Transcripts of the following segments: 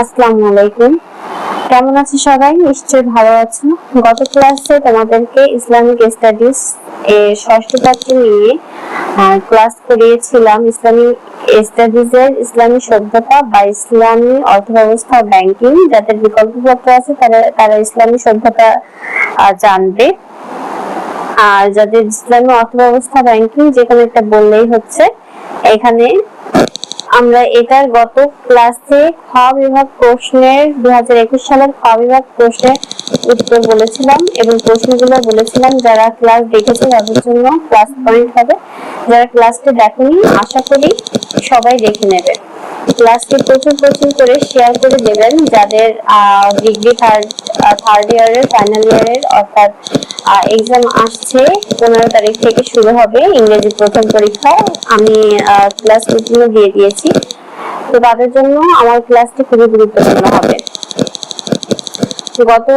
আসসালামু আলাইকুম। কেমন আছো সবাই? নিশ্চয়ই ভালো আছো। গত ক্লাসে তোমাদেরকে ইসলামিক স্টাডিজ এর ষষ্ঠ পত্র নিয়ে ক্লাস করিয়েছিলাম। ইসলামিক স্টাডিজের ইসলামী সভ্যতা বা ইসলামী অর্থব্যবস্থা ব্যাংকিং যাদের বিকল্প পত্র আছে, তারা তারা ইসলামী সভ্যতা জানবে। আর যাদের ইসলামী অর্থব্যবস্থা, ব্যাংকিং যে কোনো একটা বললেই হচ্ছে, এখানে আমরা এটার গত ক্লাসে খ বিভাগ প্রশ্নের একুশ সালের খ বিভাগ প্রশ্নের উত্তর বলেছিলাম এবং প্রশ্নগুলো বলেছিলাম যারা ক্লাস দেখেছে তাদের জন্য ক্লাস পয়েন্ট হবে। যারা ক্লাসটি দেখেনি, আশা করি সবাই দেখে নেবে। ক্লাসটি প্রচুর প্রচুর করে শেয়ার করে দেবেন, যাদের ডিগ্রি থার্ড থার্ড ইয়ারের ফাইনাল ইয়ারের অর্থাৎ এক্সাম আসছে, পনেরো তারিখ থেকে শুরু হবে ইংরেজি প্রথম পরীক্ষা। আমি ক্লাস রুটিনও দিয়ে দিয়েছি। তো তাদের জন্য আমার ক্লাসটি খুবই গুরুত্বপূর্ণ হবে। গত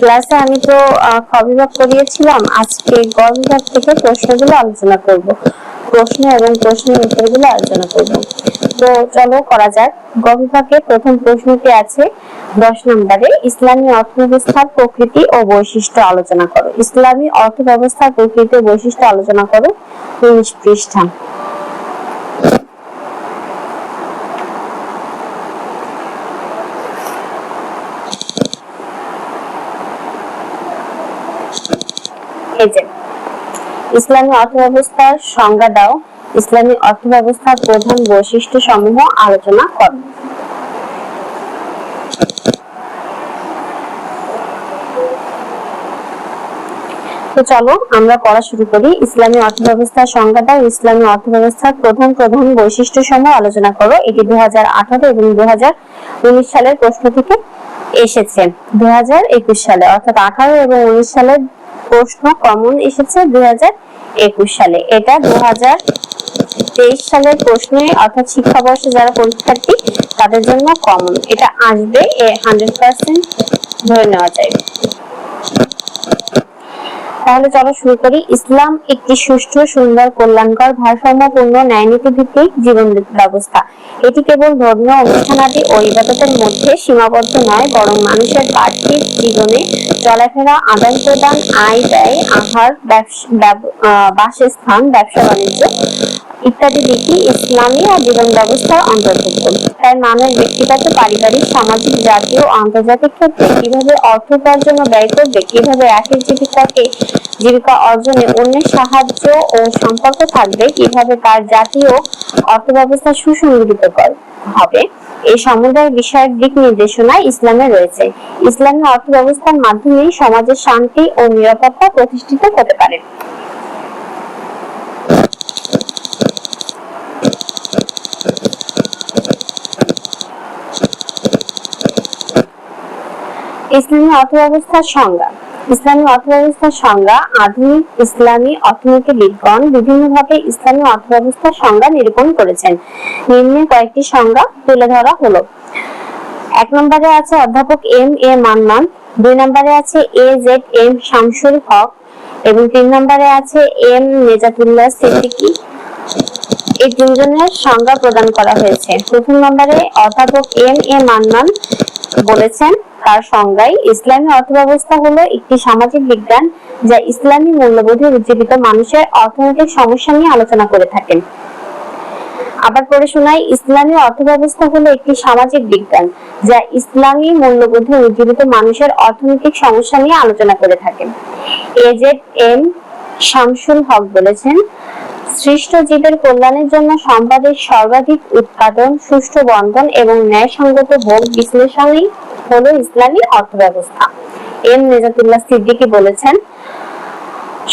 ক্লাসে আমি তো খ বিভাগ করিয়েছিলাম। আজকে গ বিভাগ থেকে প্রশ্নগুলো আলোচনা করব। প্রশ্ন এবং প্রশ্নের উত্তরগুলো আলোচনা করব। তো চলো করা যাক। গ প্রথম প্রশ্নটি আছে, দশ নম্বরে, ইসলামী অর্থব্যবস্থার প্রকৃতি ও বৈশিষ্ট্য আলোচনা করো। ইসলামী অর্থব্যবস্থার প্রকৃতি ও বৈশিষ্ট্য আলোচনা করো। উনিশ পৃষ্ঠা এই যে ইসলামী অর্থব্যবস্থার সংজ্ঞা দাও। ইসলামী অর্থব্যবস্থার প্রধান বৈশিষ্ট্য সমূহ আলোচনা করো। তো চলো, আমরা পড়া শুরু করি। ইসলামী অর্থব্যবস্থার সংজ্ঞা দাও। ইসলামী অর্থব্যবস্থার প্রধান প্রধান বৈশিষ্ট্য সমূহ আলোচনা করো। এটি দু হাজার আঠারো এবং দু হাজার উনিশ সালের প্রশ্ন থেকে এসেছে। দুই হাজার একুশ সালে, অর্থাৎ আঠারো এবং উনিশ সালের প্রশ্ন কমন এসেছে দুই হাজার একুশ সালে। এটা দু তেইশ সালের প্রশ্নে, অর্থাৎ শিক্ষাবর্ষে যারা পরীক্ষার্থী, তাদের জন্য কমন। এটা আসবে, এ হান্ড্রেড পার্সেন্ট ধরে নেওয়া যায়। তাহলে চলো শুরু করি। ইসলাম একটি সুষ্ঠু, সুন্দর, কল্যাণকর, ভারসাম্যপূর্ণ ন্যায়নীতি ভিত্তিক জীবন ব্যবস্থা। এটি কেবল ধর্মীয় অনুষ্ঠানাদি ও ইবাদতের মধ্যে সীমাবদ্ধ নয়, বরং মানুষের পার্থিব জীবনে চলাফেরা, আদান প্রদান, আয় ব্যয়, আহার বাসস্থান, ব্যবসা বাণিজ্য ইত্যাদি দিকই ইসলামী আর জীবন ব্যবস্থার অন্তর্ভুক্ত। তাই মানুষ ব্যক্তিগত, পারিবারিক, সামাজিক, জাতীয় আন্তর্জাতিক ক্ষেত্রে কীভাবে অর্থ উপার্জন ব্যয় করবে, কীভাবে একের জীবিকাকে জীবিকা অর্জনে অন্যের সাহায্য ও সম্পর্ক থাকবে কীভাবে তার জাতীয় অর্থ ব্যবস্থা সুসংগঠিত হবে। এই সমুদায় বিষয়ক দিক নির্দেশনা ইসলামে রয়েছে। ইসলামের অর্থ ব্যবস্থার মাধ্যমে সমাজের শান্তি ও নিরাপত্তা প্রতিষ্ঠিত হতে পারে। ইসলামী অর্থব্যবস্থার সংজ্ঞা। ইসলামী অর্থব্যবস্থার সংজ্ঞা আধুনিক ইসলামী অর্থনীতিবিদগণ বিভিন্নভাবে ইসলামী অর্থব্যবস্থার সংজ্ঞা নিরূপণ করেছেন। নিম্নে কয়েকটি সংজ্ঞা তুলে ধরা হলো। এক নম্বরে আছে অধ্যাপক এম এ মান্নান, দুই নম্বরে আছে A Z M Shamsul Haque এবং তিন নম্বরে আছে এম নেজাতুল্লাহ সিদ্দিকী। এই তিনজনের সংজ্ঞা প্রদান করা হয়েছে। প্রথম নম্বরে অধ্যাপক এম এ মান্নান বলেছেন তার সংজ্ঞায় ইসলামী অর্থব্যবস্থা হলো একটি সামাজিক বিজ্ঞান যা ইসলামী মূল্যবোধে উজ্জীবিত মানুষের অর্থনৈতিক সমস্যা নিয়ে আলোচনা করে থাকেন। আবার পড়ে শোনাই, ইসলামী অর্থব্যবস্থা হলো একটি সামাজিক বিজ্ঞান যা ইসলামী মূল্যবোধে উজ্জীবিত মানুষের অর্থনৈতিক সমস্যা নিয়ে আলোচনা করে থাকেন। এজেড এম শামসুল হক বলেছেন সৃষ্ট জীবের কল্যাণের জন্য সম্পদের সর্বাধিক উৎপাদন, সুষ্ঠু বন্টন এবং ন্যায়সঙ্গত ভোগ বিশ্লেষণই হলো ইসলামী অর্থব্যবস্থা। এম নেজাতুল্লাহ সিদ্দিকী বলেছেন,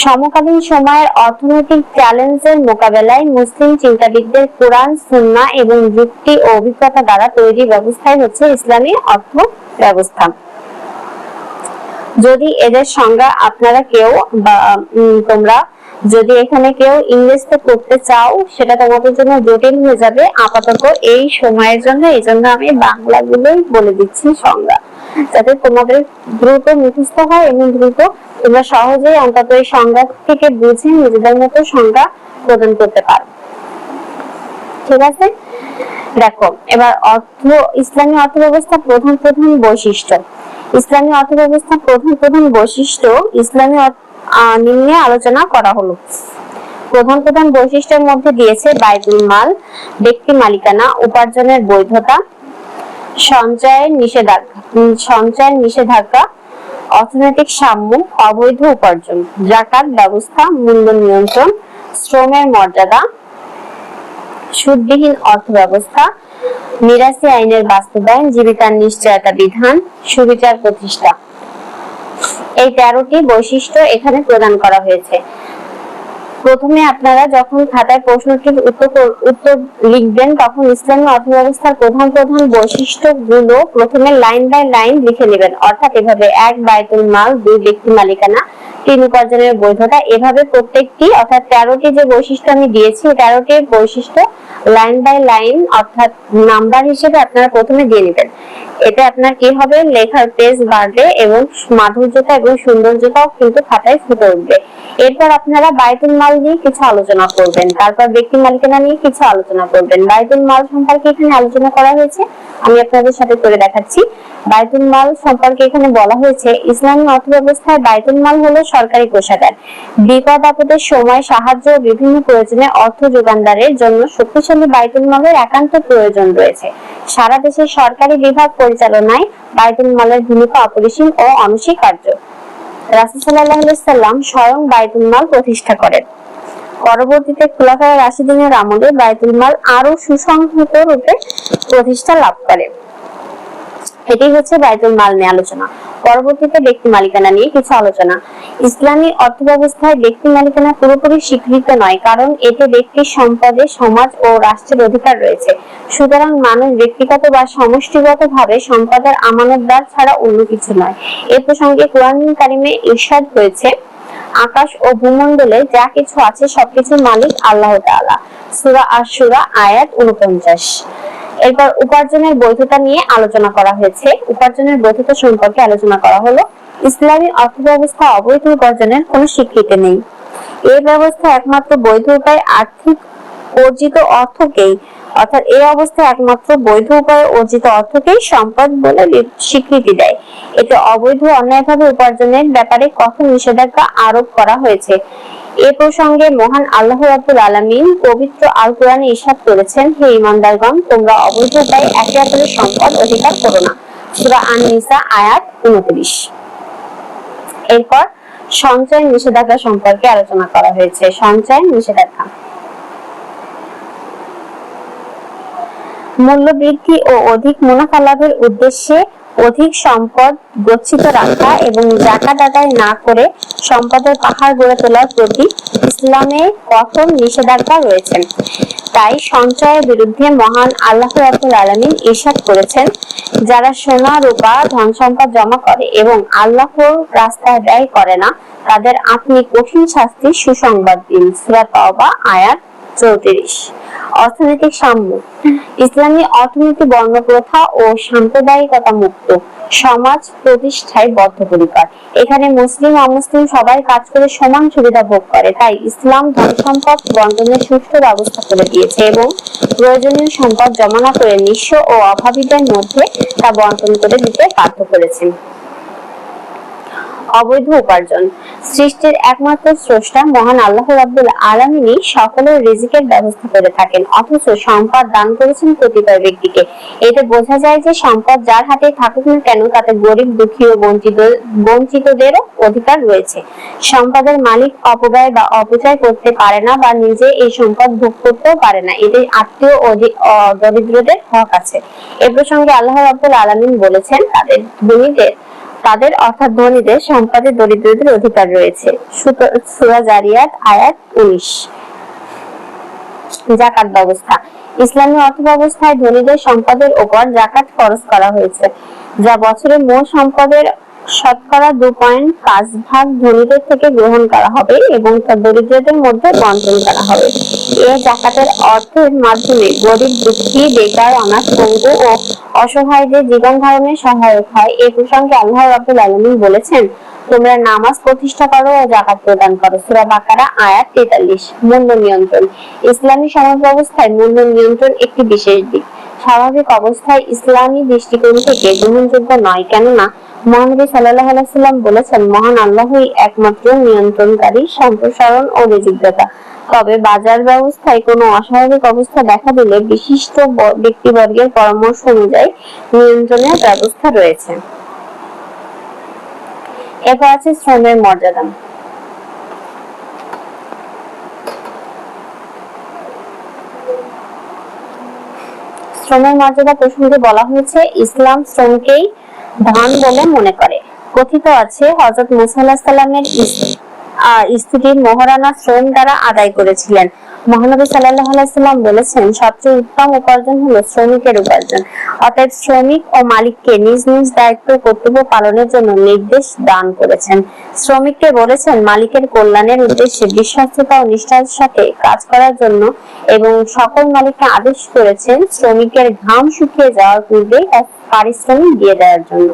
সমকালীন সময়ের অর্থনৈতিক চ্যালেঞ্জের মোকাবেলায় মুসলিম চিন্তাবিদদের কোরআন সুন্না এবং যুক্তি ও অভিজ্ঞতা দ্বারা তৈরি ব্যবস্থাই হচ্ছে ইসলামী অর্থ ব্যবস্থা যদি এদের সংজ্ঞা আপনারা কেউ বা তোমরা যদি এখানে কেউ ইংরেজিতে করতে চাও, সেটা তোমাদের জন্য জটিল হয়ে যাবে। আপাতত এই সময়ের জন্য, এই জন্য আমি বাংলাগুলোই বলে দিচ্ছি সংজ্ঞা। যাতে তোমাদের দ্রুত মুখস্থ হয় এবং দ্রুত তোমরা সহজেই অন্তত এই সংজ্ঞা থেকে বুঝে নিজেদের মতো সংজ্ঞা প্রদান করতে পারো। ঠিক আছে? দেখো, এবার অর্থ, ইসলামী অর্থব্যবস্থা প্রধান প্রধান বৈশিষ্ট্য। ইসলামী অর্থব্যবস্থার প্রধান প্রধান বৈশিষ্ট্য, ইসলামী অর্থ- নিম্নে আলোচনা করা হলো। প্রধান প্রধান বৈশিষ্ট্যের মধ্যে দিয়েছে বাইতুল মাল, ব্যক্তি মালিকানা, উপার্জনের বৈধতা, সঞ্চয়ের নিষেধাজ্ঞা সঞ্চয়ের নিষেধাজ্ঞা, অর্থনৈতিক সাম্য, অবৈধ উপার্জন, জাকাত ব্যবস্থা, মূল্য নিয়ন্ত্রণ, শ্রমের মর্যাদা, সুদবিহীন অর্থ ব্যবস্থা মিরাসি আইনের বাস্তবায়ন, জীবিকার নিশ্চয়তা বিধান, সুবিচার প্রতিষ্ঠা। এই তেরোটি বৈশিষ্ট্য এখানে প্রদান করা হয়েছে। প্রথমে আপনারা যখন খাতায় প্রশ্নটির উত্তর উত্তর লিখবেন, তখন ইসলামী অর্থব্যবস্থার প্রধান প্রধান বৈশিষ্ট্যগুলো প্রথমে লাইন বাই লাইন লিখে নেবেন। অর্থাৎ এভাবে এক বাইতুল মাল, দুই ব্যক্তি মালিকানা, তিন উপার্জনের বৈধতা, এভাবে প্রত্যেকটি, অর্থাৎ তেরোটি যে বৈশিষ্ট্য আমি দিয়েছি তেরোটি বৈশিষ্ট্য লাইন বাই লাইন, অর্থাৎ নাম্বার হিসেবে আপনারা প্রথমে দিয়ে নেবেন। এতে আপনার কি হবে? লেখার পেজ বাড়বে এবং মাধুর্যতা এবং সৌন্দর্যতাও কিন্তু খাতায় ফুটে উঠবে। এরপর আপনারা বাইতুল মাল নিয়ে কিছু আলোচনা করবেন। তারপর ব্যক্তি মালিকানা নিয়ে কিছু আলোচনা করবেন। বাইতুল মাল সম্পর্কে এখানে আলোচনা করা হয়েছে। আমি আপনাদের সাথে করে দেখাচ্ছি। বাইতুল মাল সম্পর্কে এখানে বলা হয়েছে, ইসলামী অর্থব্যবস্থায় বাইতুল মাল হলো সরকারি কোষাগার। বিপদ আপদের সময় সাহায্য ও বিভিন্ন প্রয়োজনে অর্থ যোগানদারের জন্য শক্তিশালী বাইতুল মালের একান্ত প্রয়োজন রয়েছে। সারা দেশের সরকারি বিভাগ পরিচালনায় বাইতুল মালের ভূমিকা অপরিসীম ও অনস্বীকার্য। রাসুসাল্লাম স্বয়ং বাইতুল মাল প্রতিষ্ঠা করেন। পরবর্তীতে খোলাফায় রাশিদিনের আমলে বাইতুল মাল আরও সুসংহত রূপে প্রতিষ্ঠা লাভ করে এটি হচ্ছে বাইতুল মাল নিয়ে আলোচনা। পরবর্তীতে ব্যক্তি মালিকানা নিয়ে কিছু আলোচনা। ইসলামী অর্থব্যবস্থায় ব্যক্তি মালিকানা পুরোপুরি স্বীকৃত নয়, কারণ এতে ব্যক্তির সম্পদে, সমাজ ও রাষ্ট্রের অধিকার রয়েছে। সুতরাং মানুষ ব্যক্তিগত বা সমষ্টিগত ভাবে সম্পদের আমানতদার ছাড়া অন্য কিছু নয়। এ প্রসঙ্গে কোরআন কারিমে ইরশাদ হয়েছে আকাশ ও ভূমণ্ডলে যা কিছু আছে সবকিছুর মালিক আল্লাহ তাআলা। সূরা আশ-শূরা আয়াত 49 এরপর উপার্জনের বৈধতা নিয়ে আলোচনা করা হয়েছে। উপার্জনের বৈধতা সম্পর্কে আলোচনা করা হলো। ইসলামী অর্থব্যবস্থা অবৈধ উপার্জনের কোনো স্বীকৃতি নেই। এই ব্যবস্থা একমাত্র বৈধ উপায়ে আর্থিক অর্জিত অর্থকেই অর্থাৎ এই অবস্থায় একমাত্র বৈধ উপায়ে অর্জিত অর্থকেই সম্পদ বলে স্বীকৃতি দেয়। এতে অবৈধ অন্যায়ভাবে উপার্জনের ব্যাপারে কঠোর নিষেধাজ্ঞা আরোপ করা হয়েছে। এ প্রসঙ্গে মহান আল্লাহ রাব্বুল আলামিন পবিত্র আল কোরআনে ইরশাদ করেছেন, হে ঈমানদারগণ, তোমরা অবৈধ উপায়ে একে অপরের সম্পদ অধিকার করো না। সূরা আন-নিসা আয়াত 29 এরপর সঞ্চয় নিষেধাজ্ঞা সম্পর্কে আলোচনা করা হয়েছে। সঞ্চয় নিষেধাজ্ঞা। মূল্য বৃদ্ধি ও অধিক মুনাফা লাভের উদ্দেশ্যে অধিক সম্পদ গচ্ছিত রাখা এবং জাকাত আদায় না করে সম্পদের পাহাড় গড়ে তোলার প্রতি ইসলামে কঠোর নিষেধাজ্ঞা রয়েছে। তাই সঞ্চয়ের বিরুদ্ধে মহান আল্লাহ রাব্বুল আলামিন ইরশাদ করেছেন, যারা সোনা, রূপা ধন সম্পদ জমা করে এবং আল্লাহর রাস্তায় ব্যয় করে না, তাদের আপনি কঠিন শাস্তির সুসংবাদ দিন। সূরা তাওবা, আয়াত চৌত্রিশ। অর্থনৈতিক সাম্য। ইসলামী অর্থনীতি বর্ণপ্রথা ও সাম্প্রদায়িকতা মুক্ত। সমাজ প্রতিষ্ঠায় বদ্ধপরিকর। এখানে মুসলিম, অমুসলিম সবাই কাজ করে সমান সুবিধা ভোগ করে। তাই ইসলাম ধন সম্পদ বন্টনের সুষ্ঠু ব্যবস্থা করে দিয়েছে এবং প্রয়োজনীয় সম্পদ জমা না করে নিঃস্ব ও অভাবীদের মধ্যে তা বন্টন করে দিতে বাধ্য করেছেন। অবৈধ উপার্জন। সৃষ্টির একমাত্র স্রষ্টা মহান আল্লাহ রাব্বুল আলামিনই সকলের রিজিকের ব্যবস্থা করে থাকেন, অথচ সম্পদ দান করেছেন কতিপয় ব্যক্তিকে। এতে বোঝা যায় যে সম্পদ যার হাতে থাকুক না কেন, তাতে গরিব, দুঃখী ও বঞ্চিত, বঞ্চিতদেরও অধিকার রয়েছে। সম্পদের মালিক অপব্যয় বা অপচয় করতে পারে না বা নিজে এই সম্পদ ভোগ করতেও পারে না। এতে আত্মীয় দরিদ্রদের হক আছে। এ প্রসঙ্গে আল্লাহ রাব্বুল আলামিন বলেছেন, তাদের ধনীদের তাদের অর্থাৎ ধনীদের সম্পদে দরিদ্রদের অধিকার রয়েছে। সুরা জারিয়াত, আয়াত উনিশ। জাকাত ব্যবস্থা। ইসলামী অর্থ ব্যবস্থায় ধনীদের সম্পদের উপর জাকাত খরচ করা হয়েছে, যা বছরের মোট সম্পদের শতকরা দু পয়েন্ট পাঁচ ভাগ ধনীদের থেকে গ্রহণ করা হবে এবং তা দরিদ্রদের মধ্যে বন্টন করা হবে। এ জাকাতের অর্থের মাধ্যমে গরিব, দুঃখী, বেকার, অনাথ, পঙ্গু ও অসহায়দের জীবন ধারণে সহায়ক হয়। এ প্রসঙ্গে আল্লাহ রাব্বুল আলামিন বলেছেন, তোমরা নামাজ প্রতিষ্ঠা করো ও জাকাত প্রদান করো। সূরা বাকারা, আয়াত 43 মূল্য নিয়ন্ত্রণ। ইসলামী সমাজ ব্যবস্থায় মূল্য নিয়ন্ত্রণ একটি বিশেষ দিক। স্বাভাবিক অবস্থায় ইসলামী দৃষ্টিকোণ থেকে গ্রহণযোগ্য নয়, কেননা মহানবী সাল্লাহ আলাইসাল্লাম বলেছেন, মহান আল্লাহই একমাত্র নিয়ন্ত্রণকারী, সম্প্রসারণ ও রিজিকদাতা তবে বাজার ব্যবস্থায় কোনো অস্বাভাবিক অবস্থা দেখা দিলে বিশিষ্ট ব্যক্তিবর্গের পরামর্শ অনুযায়ী নিয়ন্ত্রণের ব্যবস্থা রয়েছে। এরপর আছে শ্রমের মর্যাদা। শ্রমের মর্যাদা প্রসঙ্গে বলা হয়েছে, ইসলাম শ্রমকেই ধন বলে মনে করে। কথিত আছে হজরত মুসা আলাহিস সাল্লামের ইস- আহ, স্ত্রী মহারানা শ্রম দ্বারা আদায় করেছিলেন। মহানবী সাল্লাল্লাহু আলাইহি সাল্লাম বলেছেন, সবচেয়ে উত্তম উপার্জন হলো শ্রমিকের উপার্জন। অতএব শ্রমিক ও মালিককে নিজ নিজ দায়িত্ব কর্তব্য পালনের জন্য নির্দেশ দান করেছেন। শ্রমিককে বলেছেন, মালিকের কল্যাণের উদ্দেশ্যে বিশ্বস্ততা ও নিষ্ঠার সাথে কাজ করার জন্য এবং সকল মালিককে আদেশ করেছেন শ্রমিকের ঘাম শুকিয়ে যাওয়ার পূর্বে এক পারিশ্রমিক দিয়ে দেওয়ার জন্য।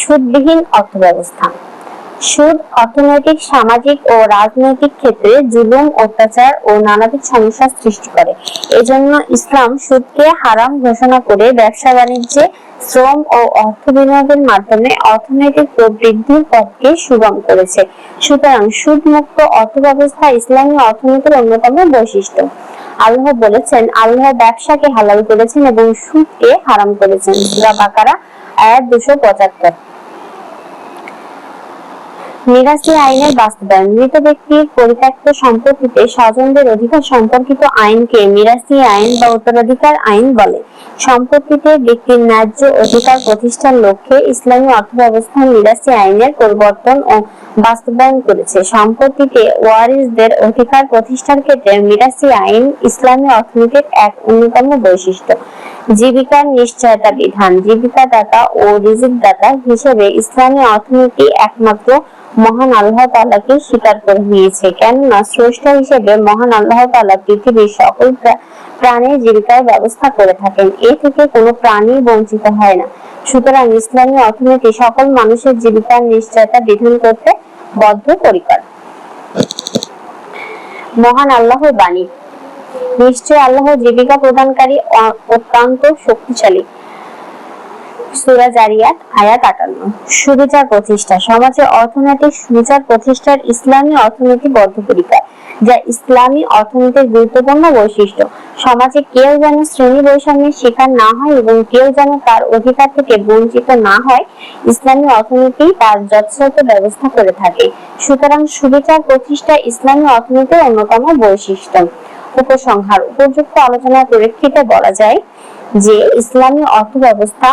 সুদবিহীন অর্থব্যবস্থা। সুদ, অর্থনৈতিক, সামাজিক ও রাজনৈতিক ক্ষেত্রে জুলুম, অত্যাচার ও নানাবিধ সমস্যার সৃষ্টি করে। এজন্য ইসলাম সুদকে হারাম ঘোষণা করে ব্যবসা বাণিজ্যে শ্রম ও অর্থ বিনিয়োগের মাধ্যমে অর্থনৈতিক প্রবৃদ্ধির পথকে সুগম করেছে। সুতরাং সুদ মুক্ত অর্থ ব্যবস্থা ইসলামী অর্থনীতির অন্যতম বৈশিষ্ট্য। আল্লাহ বলেছেন, আল্লাহ ব্যবসাকে হালাল করেছেন এবং সুদকে হারাম করেছেন। বাকারা, আয়াত দুশো পঁচাত্তর। মিরাসি আইনের বাস্তবায়ন। মৃত ব্যক্তির পরিত্যক্ত সম্পত্তিতে স্বজনদের অধিকার সম্পর্কিত আইনকে মিরাসি আইন বা উত্তরাধিকার আইন বলে। সম্পত্তিতে ব্যক্তির ন্যায্য অধিকার প্রতিষ্ঠার লক্ষ্যে ইসলামী অর্থব্যবস্থা মিরাসি আইনের পরিবর্তন ও বাস্তবায়ন করেছে। সম্পত্তিতে ওয়ারিসদের অধিকার প্রতিষ্ঠার ক্ষেত্রে মিরাসি আইন ইসলামী অর্থনীতির এক অন্যতম বৈশিষ্ট্য। জীবিকার নিশ্চয়তা বিধান। জীবিকাদাতা ও রিজিকদাতা হিসেবে ইসলামী অর্থনীতি একমাত্র মহান আল্লাহ তাআলাকে স্বীকার করে নিয়েছে কেননা স্রষ্টা হিসেবে মহান আল্লাহ তাআলা পৃথিবীর সকল প্রা- প্রাণীর জীবিকার ব্যবস্থা করে থাকেন। এ থেকে কোনো প্রাণী বঞ্চিত হয় না। সুতরাং ইসলামী অর্থনীতি সকল মানুষের জীবিকার নিশ্চয়তা বিধান করতে বদ্ধপরিকর মহান আল্লাহর বাণী। নিশ্চয় আল্লাহ জীবিকা প্রদানকারী অত্যন্ত শক্তিশালী। সূরা জারিয়াত, আয়াত আটান্ন। সুবিচার প্রতিষ্ঠা। সমাজে অর্থনৈতিক সুবিচার প্রতিষ্ঠার ইসলামী অর্থনীতি বদ্ধপরিকর, যা ইসলামী অর্থনীতির গুরুত্বপূর্ণ বৈশিষ্ট্য। সমাজে কেউ যেন শ্রেণি বৈষম্যের শিকার না হয় এবং কেউ যেন তার অধিকার থেকে বঞ্চিত না হয়, ইসলামী অর্থনীতি তার যথাযথ ব্যবস্থা করে থাকে। সুতরাং সুবিচার প্রতিষ্ঠা ইসলামী অর্থনীতির অন্যতম বৈশিষ্ট্য। উপসংহার। উপযুক্ত আলোচনার পরিপ্রেক্ষিতে বলা যায় যে, ইসলামী অর্থ ব্যবস্থা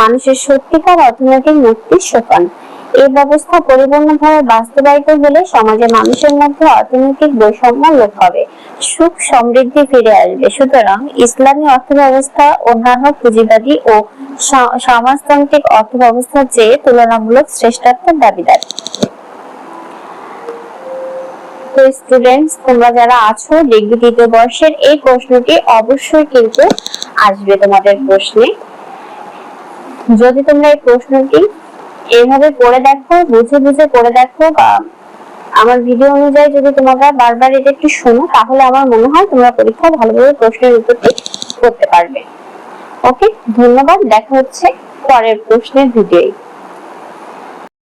মানুষের সত্যিকার অর্থনৈতিক মুক্তির সোপান এই ব্যবস্থা পরিপূর্ণভাবে বাস্তবায়িত হলে সমাজে মানুষের মধ্যে অর্থনৈতিক বৈষম্য লোপ হবে। সুখ সমৃদ্ধি ফিরে আসবে। সুতরাং ইসলামী অর্থব্যবস্থা অন্যান্য পুঁজিবাদী ও সমাজতান্ত্রিক অর্থব্যবস্থার চেয়ে তুলনামূলক শ্রেষ্ঠত্বের দাবিদার। তো স্টুডেন্টস তোমরা যারা আছো ডিগ্রি দ্বিতীয় বর্ষের এই প্রশ্নটি অবশ্যই কিন্তু আসবে তোমাদের প্রশ্নে। যদি তোমরা এই প্রশ্নটি এইভাবে পড়ে দেখো, বুঝে বুঝে পড়ে দেখো, বা আমার ভিডিও অনুযায়ী যদি তোমরা বারবার এটা একটু শোনো, তাহলে আমার মনে হয় তোমরা পরীক্ষায় ভালোভাবে প্রশ্নের উত্তরটি করতে পারবে। ওকে ধন্যবাদ, দেখা হচ্ছে পরের প্রশ্নের ভিডিওয়